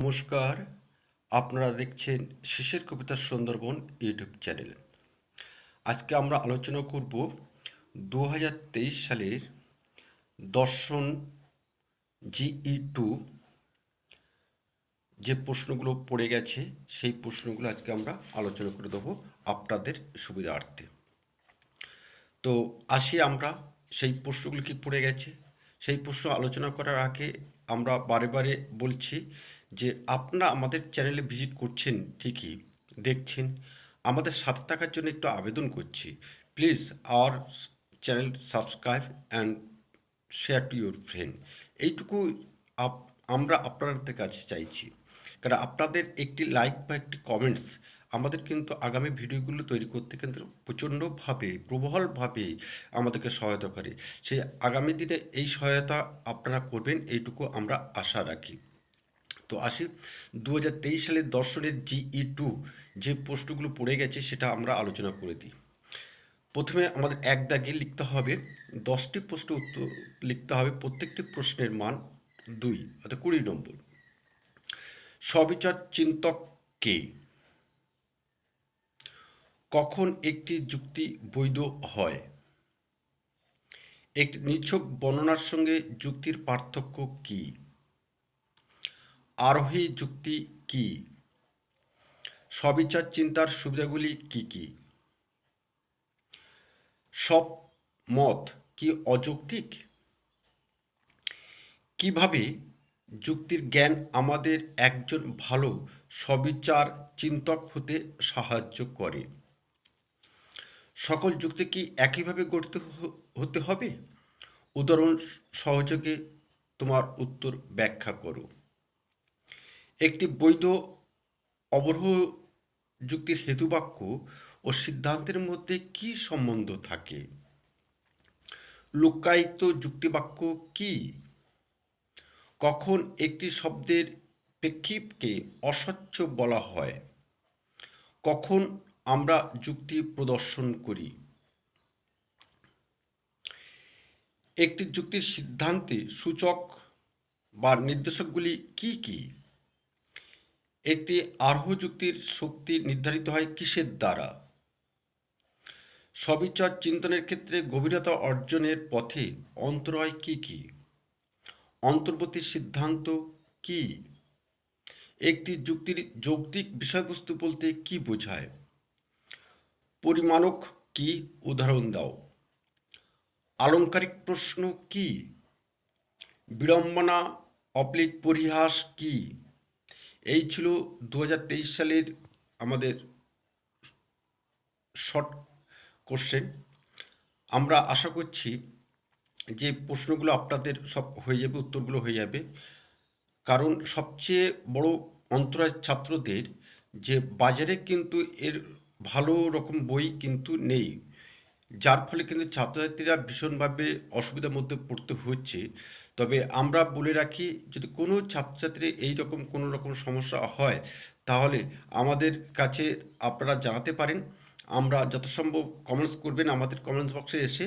নমস্কার, আপনারা দেখছেন শেষের কবিতা সুন্দরবন ইউটিউব চ্যানেল। আজকে আমরা আলোচনা করব দু হাজার তেইশ সালের দর্শন জিই টু যে প্রশ্নগুলো পড়ে গেছে, সেই প্রশ্নগুলো আজকে আমরা আলোচনা করে দেবো আপনাদের সুবিধার্থে। তো আসি আমরা, সেই প্রশ্নগুলো কি পড়ে গেছে? সেই প্রশ্ন আলোচনা করার আগে আমরা বারে বারে বলছি যে আপনারা আমাদের চ্যানেলে ভিজিট করছেন ঠিকই, দেখছেন, আমাদের সাথে থাকার জন্য একটু আবেদন করছি। Please our channel subscribe and share to your friend এইটুকু আমরা আপনাদের কাছে চাইছি। কারণ আপনাদের একটি লাইক বা একটি কমেন্টস আমাদের কিন্তু আগামী ভিডিওগুলো তৈরি করতে কিন্তু প্রচণ্ডভাবে, প্রবলভাবে আমাদেরকে সহায়তা করে। সেই আগামী দিনে এই সহায়তা আপনারা করবেন, এইটুকু আমরা আশা রাখি। তো আসি। দু হাজার তেইশ সালের দর্শনের জিই টু যে প্রশ্নগুলো পড়ে গেছে সেটা আমরা আলোচনা করে দিই। প্রথমে আমাদের এক দাগে লিখতে হবে, দশটি প্রশ্ন উত্তর লিখতে হবে, প্রত্যেকটি প্রশ্নের মান দুই, অর্থাৎ কুড়ি নম্বর। সবিচার চিন্তক কে? কখন একটি যুক্তি বৈধ হয়? একটি নিছক বর্ণনার সঙ্গে যুক্তির পার্থক্য কি? আরোহী যুক্তি কি? সবিচার চিন্তার সুবিধাগুলি কি কি? সব মত কি অযৌক্তিক? কীভাবে যুক্তির জ্ঞান আমাদের একজন ভালো সবিচার চিন্তক হতে সাহায্য করে? সকল যুক্তি কি একইভাবে গড়তে হতে হবে? উদাহরণ সহযোগে তোমার উত্তর ব্যাখ্যা করো। একটি বৈধ অবরোহ যুক্তির হেতুবাক্য ও সিদ্ধান্তের মধ্যে কি সম্বন্ধ থাকে? লুক্কায়িত যুক্তিবাক্য কি? কখন একটি শব্দের প্রেক্ষিতকে অস্বচ্ছ বলা হয়? কখন আমরা যুক্তি প্রদর্শন করি? একটি যুক্তির সিদ্ধান্তে সূচক বা নির্দেশকগুলি কি কি? একটি আরোহ যুক্তির শক্তি নির্ধারিত হয় কিসের দ্বারা? সবিচার চিন্তনের ক্ষেত্রে গভীরতা অর্জনের পথে অন্তরায় কি কি? অন্তর্বর্তী সিদ্ধান্ত কি? একটি যুক্তির যৌক্তিক বিষয়বস্তু বলতে কি বোঝায়? পরিমাণক কি? উদাহরণ দাও। আলংকারিক প্রশ্ন কি? বিড়ম্বনা অপ্লিক পরিহাস কি? এই ছিল দু হাজার তেইশ সালের আমাদের শর্ট কোশ্চেন আমরা আশা করছি যে প্রশ্নগুলো আপনাদের সব হয়ে যাবে, উত্তরগুলো হয়ে যাবে। কারণ সবচেয়ে বড় অন্তরায় ছাত্রদের যে বাজারে কিন্তু এর ভালো রকম বই কিন্তু নেই, যার ফলে কিন্তু ছাত্রছাত্রীরা ভীষণভাবে অসুবিধার মধ্যে পড়তে হচ্ছে। তবে আমরা বলে রাখি, যদি কোনো ছাত্রছাত্রী এই রকম কোনো রকম সমস্যা হয়, তাহলে আমাদের কাছে আপনারা জানাতে পারেন। আমরা যথাসম্ভব কমেন্টস করবেন, আমাদের কমেন্টস বক্সে এসে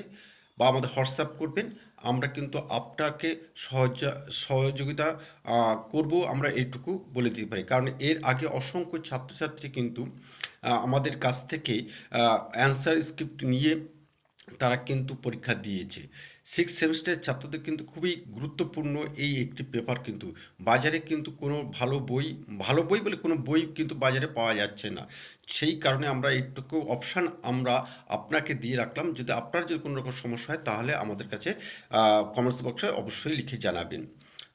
বা আমাদের হোয়াটসঅ্যাপ করবেন। আমরা কিন্তু আপনাকে সহজ, সহযোগিতা করব, আমরা এইটুকু বলে দিতে পারি। কারণ এর আগে অসংখ্য ছাত্রছাত্রী কিন্তু আমাদের কাছ থেকে অ্যান্সার স্ক্রিপ্ট নিয়ে তারা কিন্তু পরীক্ষা দিয়েছে। সিক্স সেমিস্টারের ছাত্রদের কিন্তু খুবই গুরুত্বপূর্ণ এই একটি পেপার কিন্তু। বাজারে কিন্তু কোনো ভালো বই ভালো বই বলে কোনো বই কিন্তু বাজারে পাওয়া যাচ্ছে না। সেই কারণে আমরা এইটুকু অপশান আমরা আপনাকে দিয়ে রাখলাম। যদি আপনার যদি কোনো রকম সমস্যা হয়, তাহলে আমাদের কাছে কমেন্টস বক্সে অবশ্যই লিখে জানাবেন।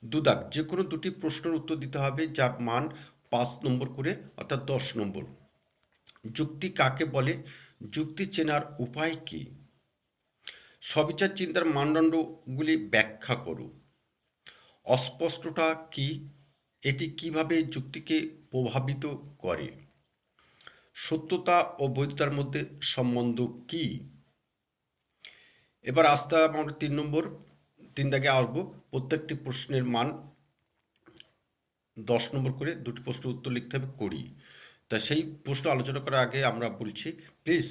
দুদাক যে কোনো দুটি প্রশ্নের উত্তর দিতে হবে, যার মান পাঁচ নম্বর করে, অর্থাৎ দশ নম্বর। যুক্তি কাকে বলে? যুক্তি চেনার উপায় কী? সবিচার চিন্তার মানদণ্ডগুলি ব্যাখ্যা করো অস্পষ্টতা কি? এটি কীভাবে যুক্তিকে প্রভাবিত করে? সত্যতা ও বৈধতার মধ্যে সম্বন্ধ কি? এবার আসতে আমরা তিন নম্বর, তিন দাগে আসব। প্রত্যেকটি প্রশ্নের মান দশ নম্বর করে দুটি প্রশ্ন উত্তর লিখতে হবে করি তা সেই প্রশ্ন আলোচনা করার আগে আমরা বলছি প্লিজ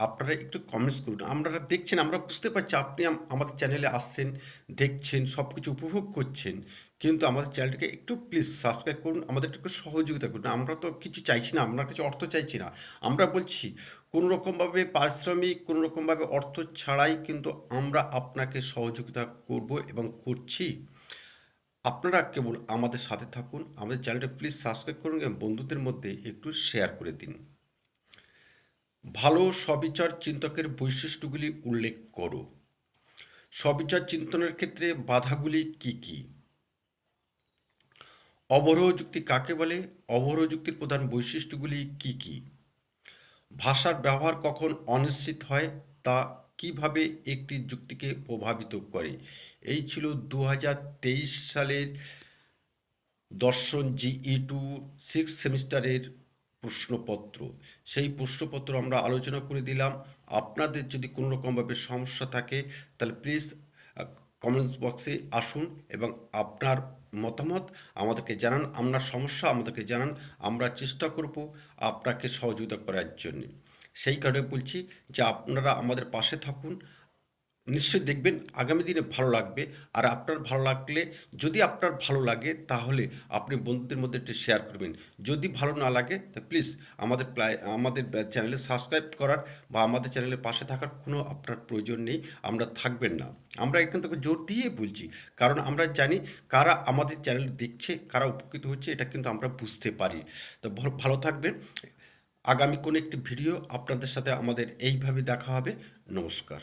আপনারা একটু কমেন্টস করুন। আপনারা দেখছেন, আমরা বুঝতে পারছি আপনি আমাদের চ্যানেলে আসছেন, দেখছেন সব কিছু উপভোগ করছেন। কিন্তু আমাদের চ্যানেলটাকে একটু প্লিজ সাবস্ক্রাইব করুন, আমাদের একটু সহযোগিতা করুন। আমরা তো কিছু চাইছি না, আমরা কিছু অর্থ চাইছি না। আমরা বলছি কোনো রকমভাবে পারিশ্রমিক কোনো রকমভাবে অর্থ ছাড়াই কিন্তু আমরা আপনাকে সহযোগিতা করব এবং করছি। আপনারা কেবল আমাদের সাথে থাকুন, আমাদের চ্যানেলটা প্লিজ সাবস্ক্রাইব করুন এবং বন্ধুদের মধ্যে একটু শেয়ার করে দিন। ভালো সবিচার চিন্তকের বৈশিষ্ট্যগুলি উল্লেখ করো। সবিচার চিন্তনের ক্ষেত্রে বাধাগুলি কি কি? অবরোহ যুক্তি কাকে বলে? অবরোহ যুক্তির প্রধান বৈশিষ্ট্যগুলি কি কি? ভাষার ব্যবহার কখন অনিশ্চিত হয় তা কীভাবে একটি যুক্তিকে প্রভাবিত করে? এই ছিল দু হাজার তেইশ সালের দর্শন জিই টু, সিক্স সেমিস্টারের প্রশ্নপত্র। সেই প্রশ্নপত্র আমরা আলোচনা করে দিলাম। আপনাদের যদি কোনো রকমভাবে সমস্যা থাকে, তাহলে প্লিজ কমেন্টস বক্সে আসুন এবং আপনার মতামত আমাদেরকে জানান। আপনার সমস্যা আমাদেরকে জানান। আমরা চেষ্টা করব আপনাকে সহযোগিতা করার জন্য। সেই কারণে বলছি যে আপনারা আমাদের পাশে থাকুন। নিশ্চয়ই দেখবেন আগামী দিনে ভালো লাগবে। আর আপনার ভালো লাগলে, যদি আপনার ভালো লাগে, তাহলে আপনি বন্ধুদের মধ্যে একটু শেয়ার করবেন। যদি ভালো না লাগে, তা প্লিজ আমাদের আমাদের চ্যানেলে সাবস্ক্রাইব করার বা আমাদের চ্যানেলের পাশে থাকার কোনো আপনার প্রয়োজন নেই, আমরা থাকবেন না। আমরা এখান থেকে জোর দিয়ে বলছি, কারণ আমরা জানি কারা আমাদের চ্যানেল দেখছে, কারা উপকৃত হচ্ছে, এটা কিন্তু আমরা বুঝতে পারি। তো ভালো থাকবেন। আগামী কোনো একটি ভিডিও আপনাদের সাথে আমাদের এইভাবে দেখা হবে। নমস্কার।